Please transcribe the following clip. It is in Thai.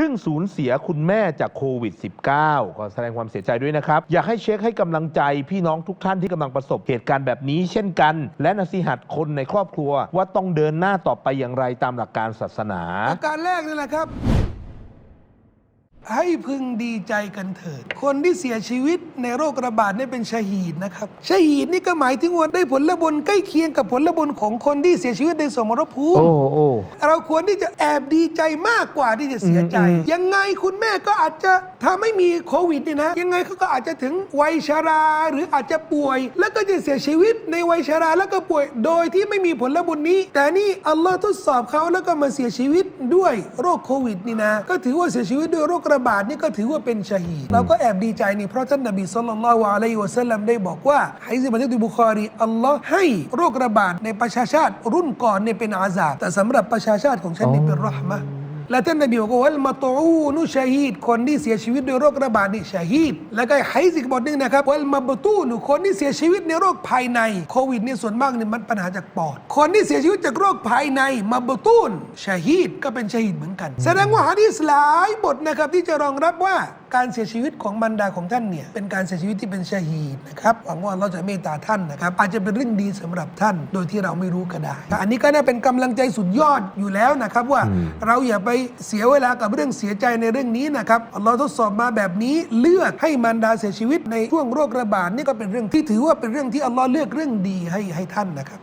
พิ่งสูญเสียคุณแม่จากโควิด -19 ก็แสดงความเสียใจด้วยนะครับ อยากให้เช็คให้กำลังใจพี่น้องทุกท่านที่กำลังประสบเหตุการณ์แบบนี้ เช่นกัน และนสิหัดคนในครอบครัวว่าต้องเดินหน้าต่อไปอย่างไรตามหลักการศาสนาอาการแรกนี่แหละครับ ให้พึงดีใจกันเถิด คนที่เสียชีวิตในโรคระบาดนี่เป็นชาฮีดนะครับชาฮีดนี่ก็หมายถึงว่าได้ผลบุญใกล้เคียงกับผลบุญของคนที่เสียชีวิตในสมรภูมิโอ้โอ้เราควรที่จะแอบดีใจมากกว่าที่จะเสียใจอืมอืมยังไงคุณแม่ก็อาจจะถ้าไม่มีโควิดนี่นะ ยังไงเขาก็อาจจะถึงวัยชราหรืออาจจะป่วย แล้วก็จะเสียชีวิตในวัยชราแล้วก็ป่วย โดยที่ไม่มีผลบุญนี้ แต่นี่อัลลอฮ์ทดสอบเขาแล้วก็มาเสียชีวิตด้วยโรคโควิดนี่นะ ก็ถือว่าเสียชีวิตด้วยโรคระบาดนี่ก็ถือว่าเป็นชฮีดเราก็แอบดีใจนี่เพราะท่านนบีสุลต่านละวะอะลัยฮิวะสัลลัมได้บอกว่าให้ซิบันทึกบุคอรีอัลลอฮ์ให้โรคระบาดในประชาชาติรุ่นก่อนเนี่ยเป็นอาซาบแต่สำหรับประชาชาติของฉันนี่เป็นรหมะ และท่านนบีบอกว่าลมาตูนุชาฮีดคนที่เสียชีวิตด้วยโรคระบาดนี่ชาฮีดแล้วก็ไฮซิกบทหนึงนะครับวัลมาบตูนุคนที่เสียชีวิตในโรคภายในโควิดเนี่ยส่วนมากเนี่ยมันปัญหาจากปอด คนที่เสียชีวิตจากโรคภายในมาบตูนชาฮีดก็เป็นชาฮีดเหมือนกัน แสดงว่าฮะดีสหลายบทนะครับที่จะรองรับว่าการเสียชีวิตของบรรดาของท่านเนี่ยเป็นการเสียชีวิตที่เป็นชาฮีดนะครับหวังว่าเราจะเมตตาท่านนะครับอาจจะเป็นเรื่องดีสำหรับท่าน โดยที่เราไม่รู้ก็ได้ อันนี้ก็น่าเป็นกำลังใจสุดยอดอยู่แล้วนะครับว่าเราอย่าไปเสียเวลากับเรื่องเสียใจในเรื่องนี้นะครับอัลลอฮ์ทดสอบมาแบบนี้เลือกให้มารดาเสียชีวิตในช่วงโรคระบาดนี่ก็เป็นเรื่องที่ถือว่าเป็นเรื่องที่อัลลอฮ์เลือกเรื่องดีให้ให้ท่านนะครับ